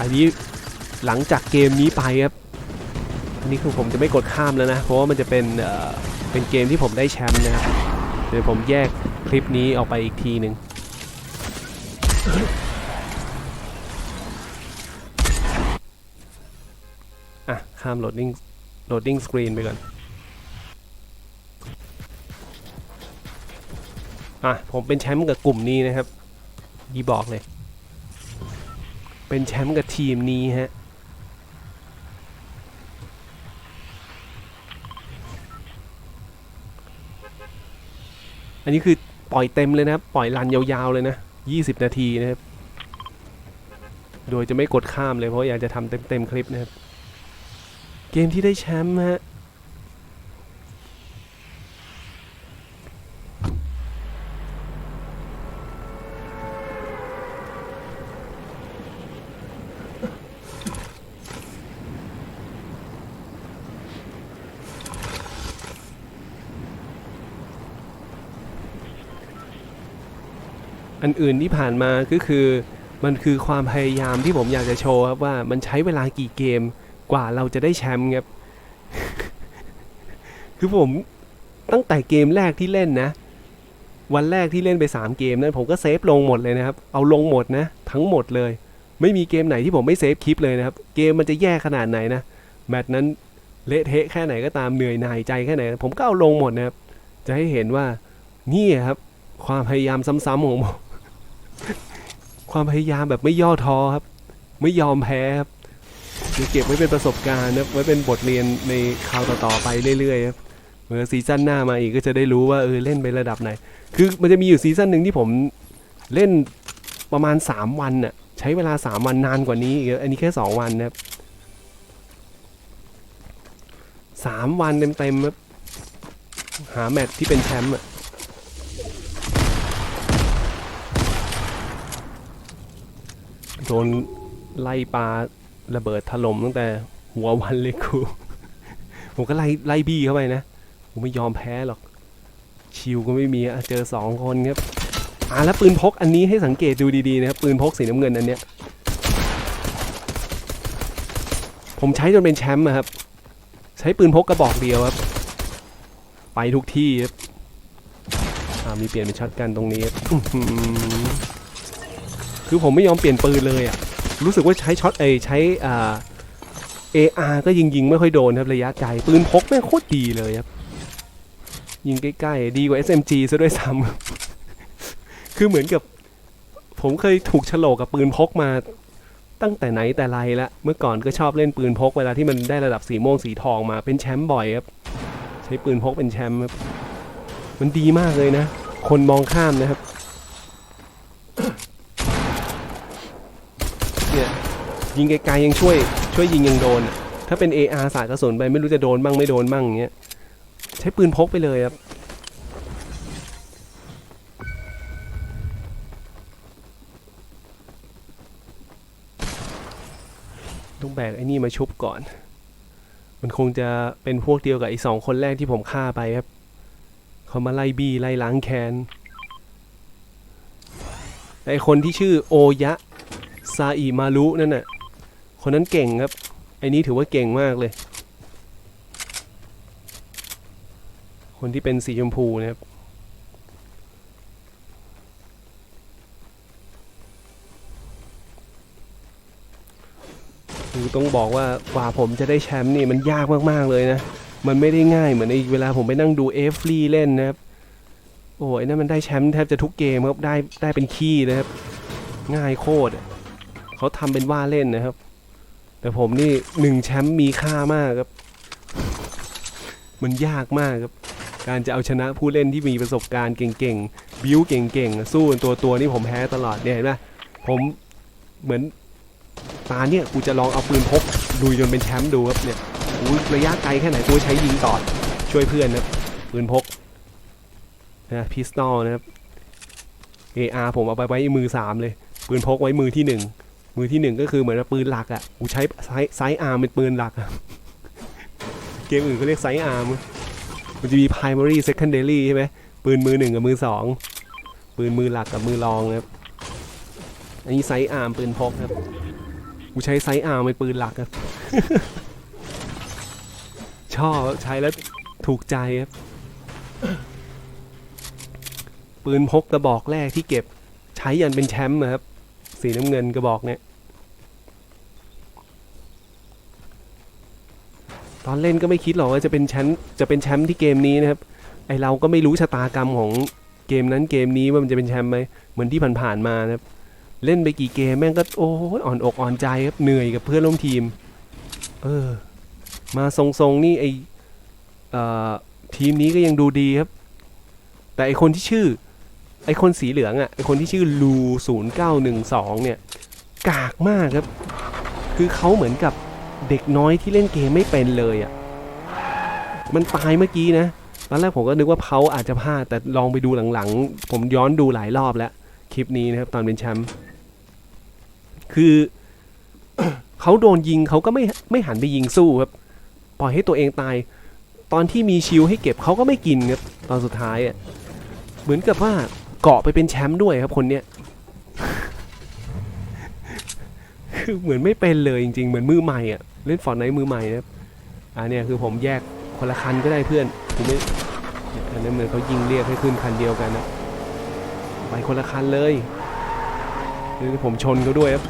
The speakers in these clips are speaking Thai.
อันนี้หลังจากเกมนี้ไปครับอันนี้คือผมจะไม่กดข้ามแล้วนะ เพราะว่ามันจะเป็นเอ่อเป็นเกมที่ผมได้แชมป์นะครับเดี๋ยวผมแยกคลิปนี้ออกไปอีกทีหนึ่งอะข้ามโหลดดิ้งโหลดดิ้งสกรีนไปก่อนอะผมเป็นแชมป์กับกลุ่มนี้นะครับยี่บอกเลย เป็นแชมป์กับทีมนี้ฮะอันนี้คือปล่อยเต็มเลยนะปล่อยรันยาวๆเลยนะ 20 นาทีนะครับ โดยจะไม่กดข้ามเลยเพราะอยากจะทำเต็มๆคลิปนะครับ เกมที่ได้แชมป์ฮะ อันอื่นที่ผ่านมาก็คือ มันคือความพยายามที่ผมอยากจะโชว์ครับว่ามันใช้เวลากี่เกมกว่าเราจะได้แชมป์ครับ คือผมตั้งแต่เกมแรกที่เล่นนะ วันแรกที่เล่นไป 3 เกมนั้นผมก็เซฟลงหมดเลยนะครับ เอาลงหมดนะ ทั้งหมดเลย ไม่มีเกมไหนที่ผมไม่เซฟคลิปเลยนะครับ เกมมันจะแย่ขนาดไหนนะแมตช์นั้นเละเทะแค่ไหนก็ตามเหนื่อยหน่ายใจแค่ไหน ผมก็เอาลงหมดนะครับ จะให้เห็นว่านี่ครับ ความพยายามซ้ำๆของผม ความพยายามแบบไม่ย่อท้อครับ ไม่ยอมแพ้ครับจะเก็บไว้เป็นประสบการณ์นะไว้เป็นบทเรียนในคราวต่อๆไปเรื่อยๆครับเมื่อซีซั่นหน้ามาอีกก็จะได้รู้ว่าเออเล่นไประดับไหน คือมันจะมีอยู่ซีซั่นหนึ่งที่ผมเล่นประมาณ 3 วันน่ะใช้เวลา 3 วันนานกว่านี้อีกอันนี้แค่ 2 วันนะครับสามวันเต็มๆครับหาแมตช์ที่เป็นแชมป์อะ โดนไล่ปลาระเบิดถล่มตั้งแต่หัววันเลยครูผมก็ไล่ไล่บี้เข้าไปนะ ผมไม่ยอมแพ้หรอก ชิวก็ไม่มีเจอสองคนครับอ่าแล้วปืนพกอันนี้ให้สังเกตดูดีๆนะครับปืนพกสีน้ำเงินอันเนี้ย ผมใช้จนเป็นแชมป์อะครับ ใช้ปืนพกกระบอกเดียวครับ ไปทุกที่ครับมีเปลี่ยนเป็นช็อตกันตรงนี้ คือผมไม่ยอมเปลี่ยนปืนเลยอะ รู้สึกว่าใช้ช็อตเอใช้อ่า AR ก็ยิงยิงไม่ค่อยโดนครับระยะไกลปืนพกแม่งโคตรดีเลยครับ ยิงใกล้ๆ ดีกว่า SMG ซะด้วยซ้ำคือเหมือนกับผมเคยถูกฉลกกับปืนพกมาตั้งแต่ไหนแต่ไรละเมื่อก่อนก็ชอบเล่นปืนพกเวลาที่มันได้ระดับสีม่วงสีทองมาเป็นแชมป์บ่อยครับ ใช้ปืนพกเป็นแชมป์ครับ มันดีมากเลยนะ คนมองข้ามนะครับ เนี่ย ยิงไกลๆยังช่วย ช่วยยิงยังโดน ถ้าเป็น AR สาดกระสุนไปไม่รู้จะโดนบ้างไม่โดนบ้างอย่างเงี้ยใช้ปืนพกไปเลยครับต้องแบกไอ้นี่มาชุบก่อน มันคงจะเป็นพวกเดียวกับไอ้สองคนแรกที่ผมฆ่าไปครับ เขามาไล่บี้ไล่ล้างแค้น ไอ้คนที่ชื่อโอยะ ซาอิมารุนั่นน่ะ คนนั้นเก่งครับ ไอ้นี้ถือว่าเก่งมากเลย คนที่เป็นสีชมพูนะครับ คือต้องบอกว่ากว่าผมจะได้แชมป์นี่มันยากมาก ๆ เลยนะ มันไม่ได้ง่ายเหมือนในเวลาผมไปนั่งดูเอฟรีเล่นนะครับ โอ้ยนั่นมันได้แชมป์แทบจะทุกเกมครับ ได้ได้เป็นขี้เลยครับ ง่ายโคตรเขาทำเป็นว่าเล่นนะครับ แต่ผมนี่หนึ่งแชมป์มีค่ามากครับ มันยากมากครับ การจะเอาชนะผู้เล่นที่มีประสบการณ์เก่งๆ บิวเก่งๆ สู้ตัวตัวๆนี่ผมแพ้ตลอดเนี่ยเห็นไหมผมเหมือนตาเนี่ยกูจะลองเอาปืนพกดูจนเป็นแชมป์ดูครับเนี่ยอู้ระยะไกลแค่ไหนกูใช้ยิงต่อช่วยเพื่อนนะปืนพกนะพิสตอลนะครับ AR ผมเอาไปไว้มือสามเลย ปืนพกไว้มือที่หนึ่ง มือที่หนึ่งก็คือเหมือนปืนหลักอะกูใช้ไซส์ไซส์อาร์มเป็นปืนหลักเกมอื่นเขาเรียกไซส์อาร์มมันจะมี primary secondary ใช่ไหมปืนมือหนึ่งกับมือสองปืนมือหลักกับมือรองครับอันนี้ไซส์อาร์มปืนพกครับกูใช้ไซส์อาร์มเป็นปืนหลักครับ ชอบใช้แล้วถูกใจครับ ปืนพกกระบอกแรกที่เก็บ ใช้ยันเป็นแชมป์อะครับ สีน้ำเงินกระบอกเนี่ย ตอนเล่นก็ไม่คิดหรอกว่าจะเป็นแชมป์จะเป็นแชมป์ที่เกมนี้นะครับ ไอเราก็ไม่รู้ชะตากรรมของเกมนั้นเกมนี้ว่ามันจะเป็นแชมป์ไหมเหมือนที่ผ่านๆมานะครับ เล่นไปกี่เกมแม่งก็โอ้ยอ่อนอกอ่อนใจครับเหนื่อยกับเพื่อนร่วมทีม เออ มาทรงๆนี่ไอออทีมนี้ก็ยังดูดีครับ แต่ไอคนที่ชื่อ ไอคนสีเหลืองอะ่ะไอคนที่ชื่อลูศูนย์เก้าหนึ่งสองเนี่ย กากมากครับ คือเขาเหมือนกับเด็กน้อยที่เล่นเกมไม่เป็นเลยอะ่ะ มันตายเมื่อกี้นะตอนแรกผมก็นึกว่าเขาอาจจะพลาดแต่ลองไปดูหลังๆ ผมย้อนดูหลายรอบแล้ว คลิปนี้นะครับ ตอนเป็นแชมป์คือเขาโดนยิงเขาก็ไม่ไม่หันไปยิงสู้ครับปล่อยให้ตัวเองตาย ตอนที่มีชิลให้เก็บเขาก็ไม่กินครับตอนสุดท้ายอะเหมือนกับว่า เกาะไปเป็นแชมป์ด้วยครับคนเนี้ยคือเหมือนไม่เป็นเลยจริงๆ เหมือนมือใหม่อะเล่นฟอร์ดไนมือใหม่นะครับอ่าเนี่ยคือผมแยกคนละคันก็ได้เพื่อนผมไม่เนี่ยอันนั้นเหมือนเขายิงเรียกให้ขึ้นคันเดียวกันนะไปคนละคันเลยเดี๋ยผมชนเขาด้วยครับ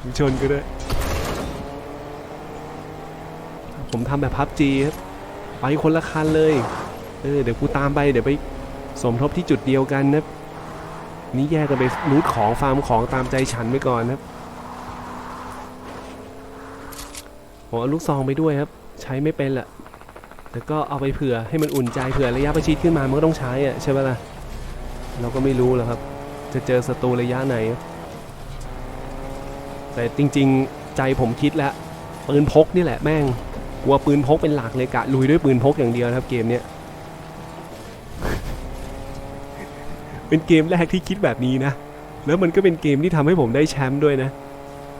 ผมชนก็ด้วย ผมทำแบบพับจีครับไปคนละคันเลย เออเดี๋ยวกูตามไปเดี๋ยวไป สมทบที่จุดเดียวกันนะนี่แยกกันไปรูทของฟาร์มของตามใจฉันไปก่อนนะครับผมเอาลูกซองไปด้วยครับ ใช้ไม่เป็นแหละแต่ก็เอาไปเผื่อให้มันอุ่นใจเผื่อระยะประชิดขึ้นมามันก็ต้องใช้อะใช่ไหมล่ะเราก็ไม่รู้แล้วครับ จะเจอศัตรูระยะไหน แต่จริงๆใจผมคิดแล้วปืนพกนี่แหละแม่งกลัวปืนพกเป็นหลักเลยกะลุยด้วยปืนพกอย่างเดียวนะครับเกมเนี้ย เป็นเกมแรกที่คิดแบบนี้นะ แล้วมันก็เป็นเกมที่ทำให้ผมได้แชมป์ด้วยนะ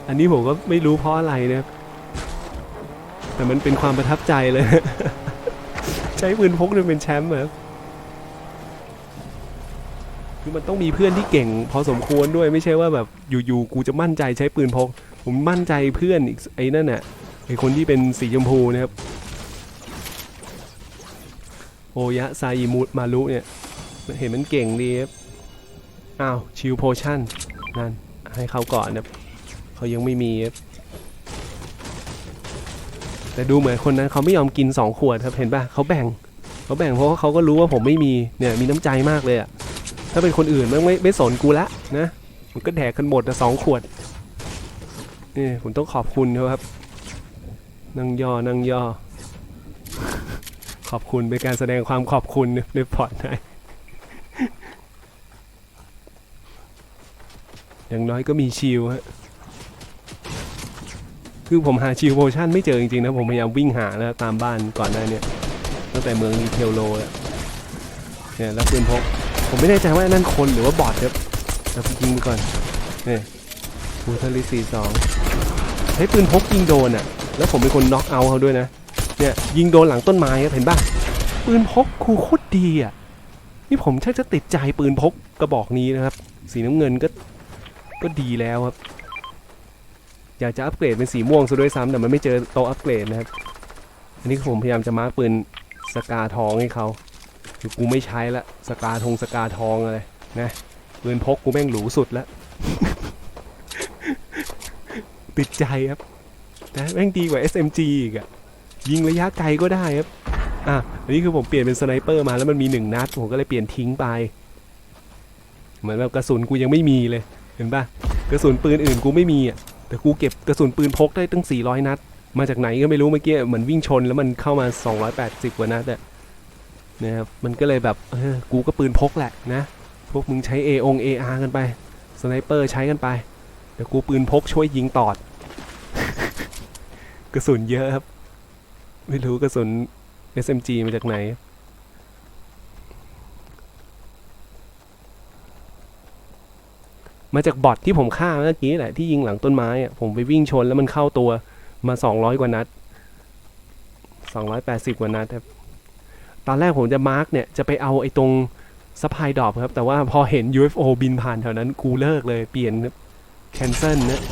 อันนี้ผมก็ไม่รู้เพราะอะไรนะ แต่มันเป็นความประทับใจเลย ใช้ปืนพกเนี่ยเป็นแชมป์เหรอคือมันต้องมีเพื่อนที่เก่งพอสมควรด้วยไม่ใช่ว่าแบบอยู่ๆกูจะมั่นใจใช้ปืนพก ผมมั่นใจเพื่อนอีกไอ้นั่นน่ะไอ้คนที่เป็นสีชมพูนะครับ โอยะไซมุมารุเนี่ย เห็นมันเก่งดีครับอ้าวชิลโพชั่นนั่นให้เขาก่อนนะครับเขายังไม่มีครับแต่ดูเหมือนคนนั้นเขาไม่ยอมกิน 2 ขวดครับเห็นปะเขาแบ่งเขาแบ่งเพราะว่าเขาก็รู้ว่าผมไม่มีเนี่ยมีน้ำใจมากเลยอะถ้าเป็นคนอื่นมันไม่ไม่สนกูละนะมันก็แดกกันหมดนะสองขวดนี่ผมต้องขอบคุณเขาครับนั่งย่อนั่งย่อขอบคุณเป็นการแสดงความขอบคุณในพอร์ตไน อย่างน้อยก็มีชิลฮะคือผมหาชิลโพชั่นไม่เจอจริงๆนะ ผมพยายามวิ่งหาแล้วตามบ้านก่อนหน้าเนี่ยตั้งแต่เมืองรีเทลโลเนี่ยแล้วปืนพกผมไม่แน่ใจว่านั่นคนหรือว่าบอทครับแต่ผมยิงไปก่อนเนี่ยบูทลิสี่สองใช้ปืนพกยิงโดนอะ แล้วผมเป็นคนน็อกเอาเขาด้วยนะเนี่ยยิงโดนหลังต้นไม้ครับเห็นป่ะปืนพกคูโคตรดีอะนี่ผมชักจะติดใจปืนพกกระบอกนี้นะครับ สีน้ำเงินก็ ก็ดีแล้วครับ อยากจะอัปเกรดเป็นสีม่วงซะด้วยซ้ำแต่มันไม่เจอโตอัปเกรดนะครับ อันนี้ผมพยายามจะมาร์กปืนสกาทองให้เขาคือกูไม่ใช้ละสกาทงสกาทองอะไรนะปืนพกกูแม่งหรูสุดล้วติดใจครับนะแม่งดีกว่า SMG อีกอะยิงระยะไกลก็ได้ครับอะอันนี้คือผมเปลี่ยนเป็นสไนเปอร์มาแล้วมันมีหนึ่งนัด ผมก็เลยเปลี่ยนทิ้งไป เหมือนแบบกระสุนกูยังไม่มีเลย เห็นปะกระสุนปืนอื่นกูไม่มีอะแต่กูเก็บกระสุนปืนพกได้ตั้ง 400 นัด มาจากไหนก็ไม่รู้เมื่อกี้เหมือนวิ่งชนแล้วมันเข้ามา 280กว่านัดอะนะครับมันก็เลยแบบเออกูก็ปืนพกแหละนะ พวกมึงใช้ A อง AR กันไปสไนเปอร์ใช้กันไปเดี๋ยวกูปืนพกช่วยยิงตอด กระสุนเยอะครับ ไม่รู้กระสุน SMG มาจากไหน มาจากบอทที่ผมฆ่าเมื่อกี้แหละที่ยิงหลังต้นไม้อะผมไปวิ่งชนแล้วมันเข้าตัวมา 200 กว่านัด 280 กว่านัดครับตอนแรกผมจะมาร์กเนี่ยจะไปเอาไอ้ตรงสปายดอบครับ แต่ว่าพอเห็น UFO บินผ่านแถวนั้นกูเลิกเลยเปลี่ยนแคนเซิลนะ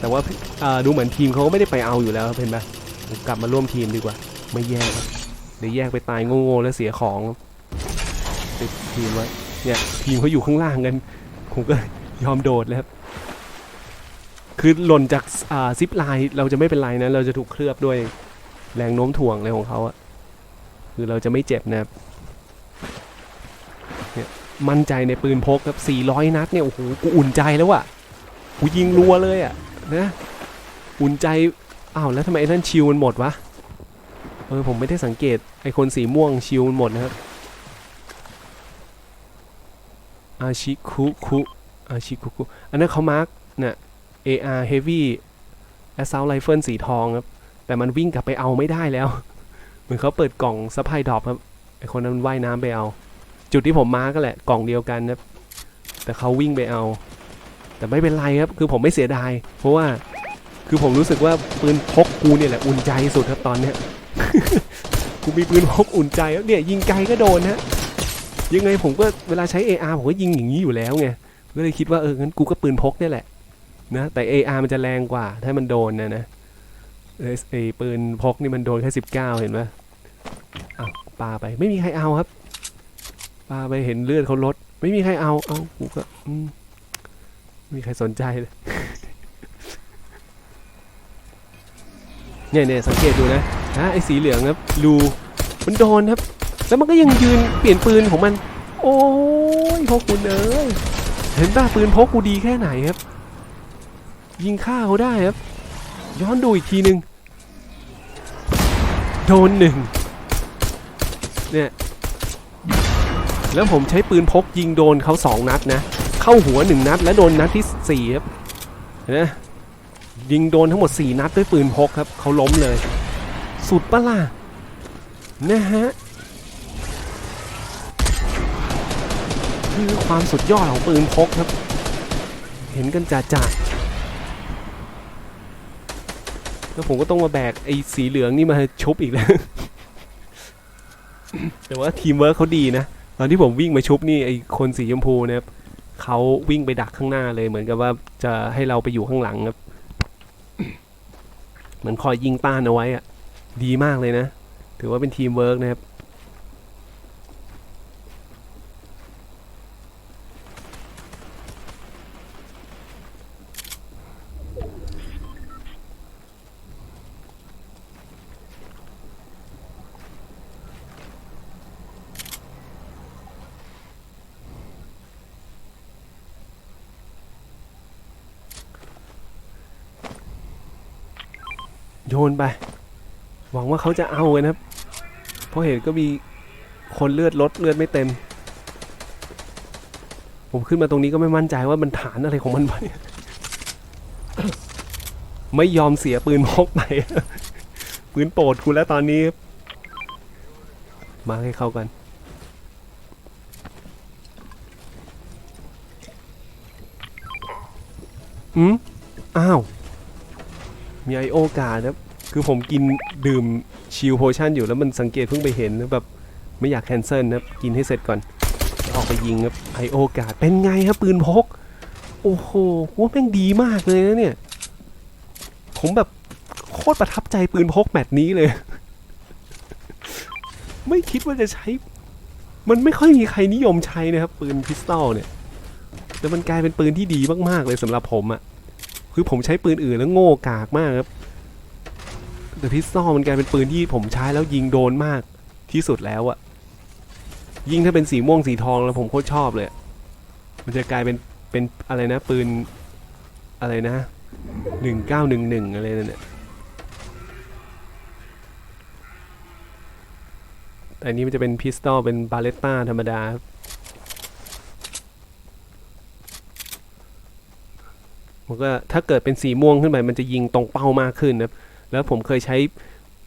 แต่ว่าดูเหมือนทีมเขาก็ไม่ได้ไปเอาอยู่แล้วเห็นไหมกลับมาร่วมทีมดีกว่า ไม่แยกเดี๋ยวแยกไปตายโง่ๆแล้วเสียของติดทีมไว้เนี่ยทีมเขาอยู่ข้างล่างกัน ผมก็ยอมโดดแล้วครับ คือหล่นจากอ่าซิปไลน์เราจะไม่เป็นไรนะ เราจะถูกเคลือบด้วยแรงโน้มถ่วงอะไรของเขาอะคือเราจะไม่เจ็บนะครับเนี่ยมั่นใจในปืนพกครับ 400 นัดเนี่ย โอ้โห กูอุ่นใจแล้วอะกูยิงรัวเลยอะนะ อุ่นใจ อ้าวแล้วทำไมไอ้นั่นชิวมันหมดวะ เออผมไม่ได้สังเกตไอ้คนสีม่วงชิวมันหมดนะครับ อาชิคุคุอาชิคุคุอันนั้นเขามาร์กเนี่ย AR Heavy Assault Rifle สีทองครับ แต่มันวิ่งกลับไปเอาไม่ได้แล้ว เหมือนเขาเปิดกล่องซัพพลายดรอปครับ ไอคนนั้นว่ายน้ำไปเอา จุดที่ผมมาร์กก็แหละ กล่องเดียวกันครับแต่เขาวิ่งไปเอา แต่ไม่เป็นไรครับ คือผมไม่เสียดาย เพราะว่า คือผมรู้สึกว่าปืนพกกูเนี่ยแหละอุ่นใจสุดครับตอนเนี้ย กูมีปืนพกอุ่นใจครับเนี่ยยิงไกลก็โดนฮะ ยังไงผมก็เวลาใช้ AR ผมก็ยิงอย่างนี้อยู่แล้วไงก็เลยคิดว่าเอองั้นกูก็ปืนพกนี่แหละนะแต่ AR มันจะแรงกว่า ถ้ามันโดนนะนะเอ้ยไอ้ปืนพกนี่มันโดนแค่สิบเก้าเห็นไหมอ้าวปาไปไม่มีใครเอาครับปาไปเห็นเลือดเขาลดไม่มีใครเอาเอากูก็อืมไม่มีใครสนใจเลยเนี่ยเนี่ยสังเกตดูนะนะไอ้สีเหลืองครับรูมันโดนครับ แล้วมันก็ยังยืนเปลี่ยนปืนของมัน โอ้ยพกคุณเอ้ยเห็นป่ะปืนพกกูดีแค่ไหนครับ ยิงฆ่าเขาได้ครับ ย้อนดูอีกทีหนึ่งโดนหนึ่งเนี่ยแล้วผมใช้ปืนพกยิงโดนเขาสองนัดนะ เข้าหัวหนึ่งนัด และโดนนัดที่สี่ครับเห็นไหมยิงโดนทั้งหมดสี่นัดด้วยปืนพกครับ เขาล้มเลย สุดปะล่ะนะฮะ คือความสุดยอดของปืนพกครับ เห็นกันจ่าจ่าแล้วผมก็ต้องมาแบกไอ้สีเหลืองนี่มาชุบอีกแล้ว แต่ว่าทีมเวิร์คเขาดีนะ ตอนที่ผมวิ่งมาชุบนี่ไอ้คนสีชมพูนะครับเขาวิ่งไปดักข้างหน้าเลยเหมือนกับว่าจะให้เราไปอยู่ข้างหลังครับ เหมือนคอยยิงต้านเอาไว้อะดีมากเลยนะ ถือว่าเป็นทีมเวิร์กนะครับ หวังว่าเขาจะเอากันครับ เพราะเห็นก็มีคนเลือดลดเลือดไม่เต็ม ผมขึ้นมาตรงนี้ก็ไม่มั่นใจว่ามันฐานอะไรของมันไปไม่ยอมเสียปืนพกไปปืนโปรดคุณแล้วตอนนี้ มาให้เข้ากัน อืม อ้าว มีไอโอกาสครับ คือผมกินดื่มชิลโพชั่นอยู่แล้วมันสังเกตเพิ่งไปเห็นแล้วแบบไม่อยากแคนเซิลนะครับ กินให้เสร็จก่อนออกไปยิงครับไอโอกาสเป็นไงครับปืนพก โอ้โหว่าแม่งดีมากเลยนะเนี่ย ผมแบบโคตรประทับใจปืนพกแมตช์นี้เลย ไม่คิดว่าจะใช้ มันไม่ค่อยมีใครนิยมใช้นะครับ ปืนพิสตอลเนี่ยแต่มันกลายเป็นปืนที่ดีมากๆเลยสำหรับผมอะคือผมใช้ปืนอื่นแล้วโง่กากมากครับ แต่พิสตอลมันกลายเป็นปืนที่ผมใช้แล้วยิงโดนมากที่สุดแล้วอะยิ่งถ้าเป็นสีม่วงสีทองแล้วผมโคตรชอบเลย มันจะกลายเป็นเป็นอะไรนะปืนอะไรนะหนึ่งเก้าหนึ่งหนึ่งอะไรนั่นเนี่ยแต่อันนี้มันจะเป็นพิสตอลเป็นบาเลตตาธรรมดามันก็ถ้าเกิดเป็นสีม่วงขึ้นไปมันจะยิงตรงเป้ามากขึ้นนะครับ แล้วผมเคยใช้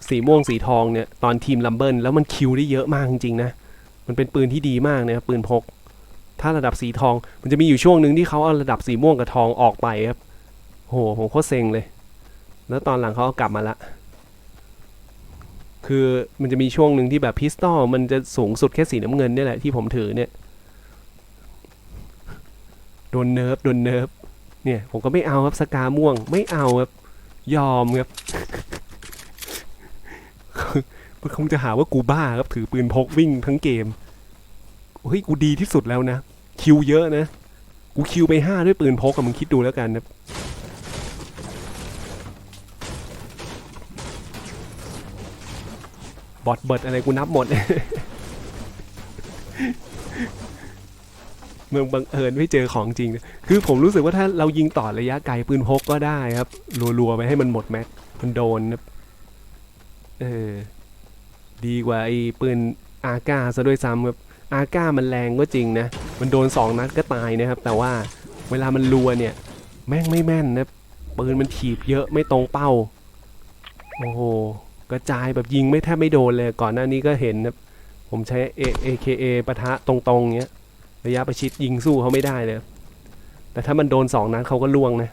สีม่วงสีทองเนี่ยตอนทีมลัมเบิลแล้วมันคิวได้เยอะมากจริงๆนะ มันเป็นปืนที่ดีมากนะครับปืนพก ถ้าระดับสีทองมันจะมีอยู่ช่วงหนึ่งที่เขาเอาระดับสีม่วงกับทองออกไปครับโหผมโคตรเซ็งเลย แล้วตอนหลังเขาเอากลับมาละ คือมันจะมีช่วงหนึ่งที่แบบพิสตอลมันจะสูงสุดแค่สีน้ำเงินนี่แหละที่ผมถือเนี่ยโดนเนิร์ฟโดนเนิร์ฟเนี่ยผมก็ไม่เอาครับสกาม่วงไม่เอาครับยอมครับ มันคงจะหาว่ากูบ้าครับถือปืนพกวิ่งทั้งเกมเฮ้ยกูดีที่สุดแล้วนะ คิวเยอะนะ กูคิวไปห้าด้วยปืนพกอะมึงคิดดูแล้วกันนะบอทเบิร์ดอะไรกูนับหมดเมืองบังเอิญไม่เจอของจริงนะคือผมรู้สึกว่าถ้าเรายิงต่อระยะไกลปืนพกก็ได้ครับ รัวๆไปให้มันหมดแม็กมันโดนนะ เออ ดีกว่าไอ้ปืนอาก้าซะด้วยซ้ำครับ อาก้ามันแรงก็จริงนะ มันโดนสองนัดก็ตายนะครับ แต่ว่าเวลามันรัวเนี่ย แม่งไม่แม่นนะ ปืนมันถีบเยอะไม่ตรงเป้า โอ้โห กระจายแบบยิงไม่แทบไม่โดนเลย ก่อนหน้านี้ก็เห็นนะ ผมใช้ A- AKA ปะทะตรงๆเงี้ย ระยะประชิดยิงสู้เขาไม่ได้เลย แต่ถ้ามันโดนสองนัดเขาก็ล่วงนะ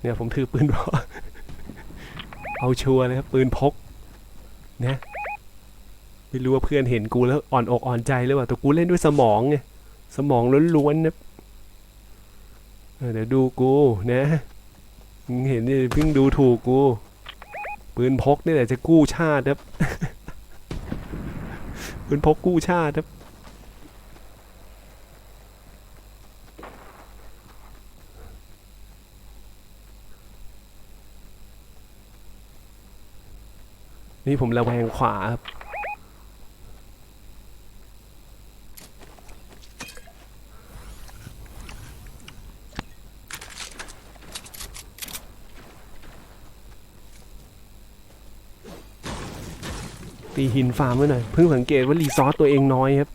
เนี่ยผมถือปืนพก เอาชัวร์เลยครับปืนพกนะไม่รู้ว่าเพื่อนเห็นกูแล้วอ่อนอกอ่อนใจหรือเปล่าแต่กูเล่นด้วยสมองไงสมองล้วนๆนะเออเดี๋ยวดูกูนะมึงเห็นนี่เพิ่งดูถูกกู ปืนพกนี่แหละจะกู้ชาติครับปืนพกกู้ชาติครับ นี่ผมระแวงขวาครับ ตีหินฟาร์มไว้หน่อย เพิ่งสังเกตว่ารีซอสตัวเองน้อยครับ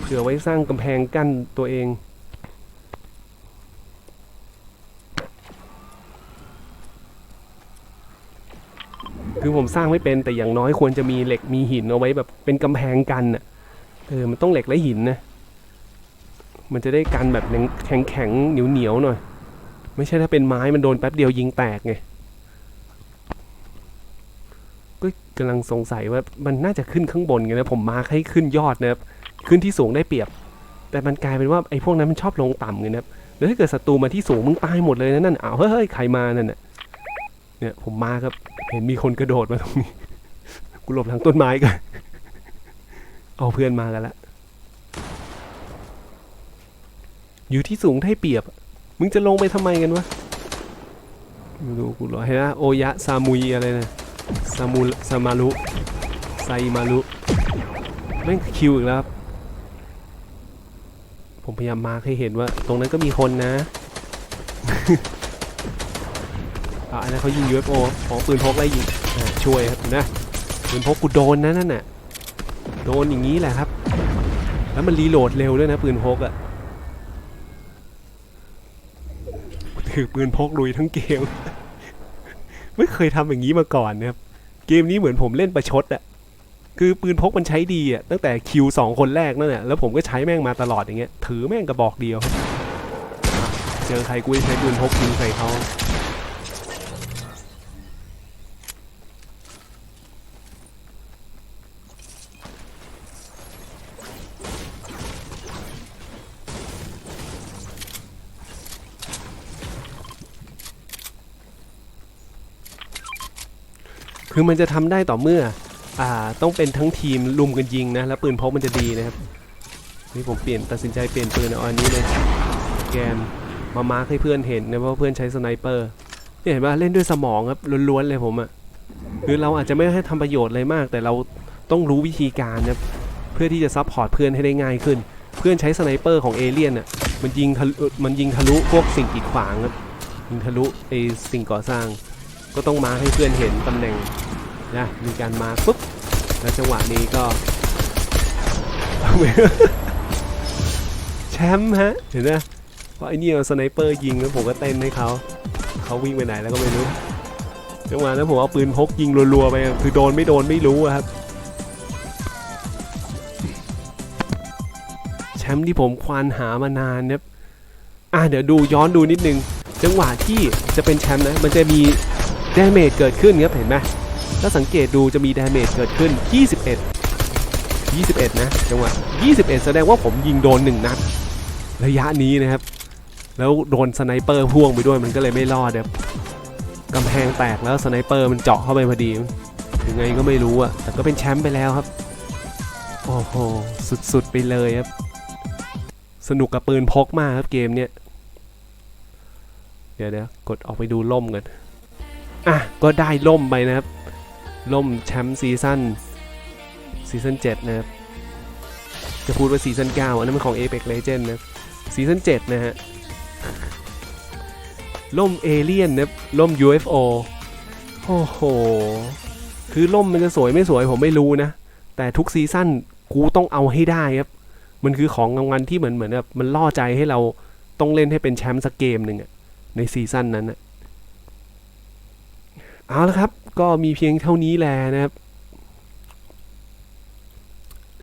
เผื่อไว้สร้างกำแพงกั้นตัวเอง คือผมสร้างไม่เป็นแต่อย่างน้อยควรจะมีเหล็กมีหินเอาไว้แบบเป็นกำแพงกันน่ะเออมันต้องเหล็กและหินนะมันจะได้กันแบบแข็งแข็งเหนียวเหนียวหน่อย ไม่ใช่ถ้าเป็นไม้มันโดนแป๊บเดียวยิงแตกไงก็กำลังสงสัยว่ามันน่าจะขึ้นข้างบนไงนะผมมาร์คให้ขึ้นยอดนะครับขึ้นที่สูงได้เปรียบ แต่มันกลายเป็นว่าไอ้พวกนั้นมันชอบลงต่ำไงนะครับแล้วถ้าเกิดศัตรูมาที่สูงมึงตายหมดเลยนะนั่นอ้าวเฮ้ยเฮ้ยใครมานั่นน่ะเนี่ยผมมาครับ เห็นมีคนกระโดดมาตรงนี้ กูหลบหลังต้นไม้ก่อนเอาเพื่อนมากันละอยู่ที่สูงได้เปรียบ มึงจะลงไปทำไมกันวะไม่รู้กูรอเห็นนะโอยะซามุยอะไรนะซามูซามารุไซมารุแม่งคิวอีกแล้วครับ ผมพยายามมาให้เห็นว่า ตรงนั้นก็มีคนนะ อันนั้นเขายิง UFO ของปืนพกไล่ยิงอ่ช่วยครับนะปืนพกกูโดนนะนั่นน่ะโดนอย่างนี้แหละครับ แล้วมันรีโหลดเร็วด้วยนะปืนพกอะ่ะถือปืนพกลุยทั้งเกม ไม่เคยทำอย่างนี้มาก่อนนะครับ เกมนี้เหมือนผมเล่นประชดอะ่ะคือปืนพกมันใช้ดีอะ่ะตั้งแต่คิวสองคนแรกนั่นแหละแล้วผมก็ใช้แม่งมาตลอดอย่างเงี้ยถือแม่งกระบอกเดียว เจอใครกูจะใช้ปืนพกยิงใส่เขา คือมันจะทำได้ต่อเมื่อ อ่า ต้องเป็นทั้งทีมลุมกันยิงนะ แล้วปืนพกมันจะดีนะครับ นี่ผมเปลี่ยนตัดสินใจเปลี่ยนปืนเอาอันนี้เลยแกนมามาร์คให้เพื่อนเห็นนะว่าเพื่อนใช้สไนเปอร์เนี่เห็นป่ะเล่นด้วยสมองครับล้วนๆเลยผมอะ่ะคือเราอาจจะไม่ให้ทำประโยชน์อะไรมาก แต่เราต้องรู้วิธีการนะเพื่อที่จะซัพพอร์ตเพื่อนให้ได้ง่ายขึ้น เพื่อนใช้สไนเปอร์ของเอเลี่ยนอะมันยิงทะลุมันยิงทะลุพวกสิ่งกีดขวางครับยิงทะลุไอสิ่งก่อสร้าง ก็ต้องมาให้เพื่อนเห็นตำแหน่ง นะมีการมาปุ๊บแล้วจังหวะนี้ก็ แชมป์ฮะ เห็นไหมเพราะไอ้นี่เอาสไนเปอร์ยิงแล้วผมก็เต้นให้เขาเขาวิ่งไปไหนแล้วก็ไม่รู้จังหวะนั้นผมเอาปืนพกยิงรัวๆไปคือโดนไม่โดนไม่รู้ครับ แชมป์ที่ผมควานหามานานเนี่ยอะเดี๋ยวดูย้อนดูนิดนึง จังหวะที่จะเป็นแชมป์นะมันจะมีดาเมจเกิดขึ้นครับเห็นไหม ถ้าสังเกตดูจะมีดาเมจเกิดขึ้น 21 21 นะจังหวะ 21 แสดงว่าผมยิงโดน 1 นัด ระยะนี้นะครับ แล้วโดนสไนเปอร์พ่วงไปด้วยมันก็เลยไม่รอดครับกำแพงแตกแล้วสไนเปอร์มันเจาะเข้าไปพอดียังไงก็ไม่รู้อะแต่ก็เป็นแชมป์ไปแล้วครับ โอ้โห สุดๆ ไปเลยครับ สนุกกับปืนพกมากครับเกมเนี้ยเดี๋ยวเดี๋ยวกดออกไปดูล่มกัน อะ ก็ได้ล่มไปนะครับ ล่มแชมป์ซีซั่นซีซั่น7นะครับ จะพูดว่าซีซั่น9อันนั้นมันของ Apex Legend นะซีซั่น7นะฮะ ล่มเอเลี่ยนนะล่ม UFO โอ้โห คือล่มมันจะสวยไม่สวยผมไม่รู้นะ แต่ทุกซีซั่นกูต้องเอาให้ได้ครับ มันคือของรางวัลที่เหมือนเหมือนแบบมันล่อใจให้เราต้องเล่นให้เป็นแชมป์สักเกมหนึ่งอะในซีซั่นนั้นอะเอาละครับ ก็มีเพียงเท่านี้แหละนะครับ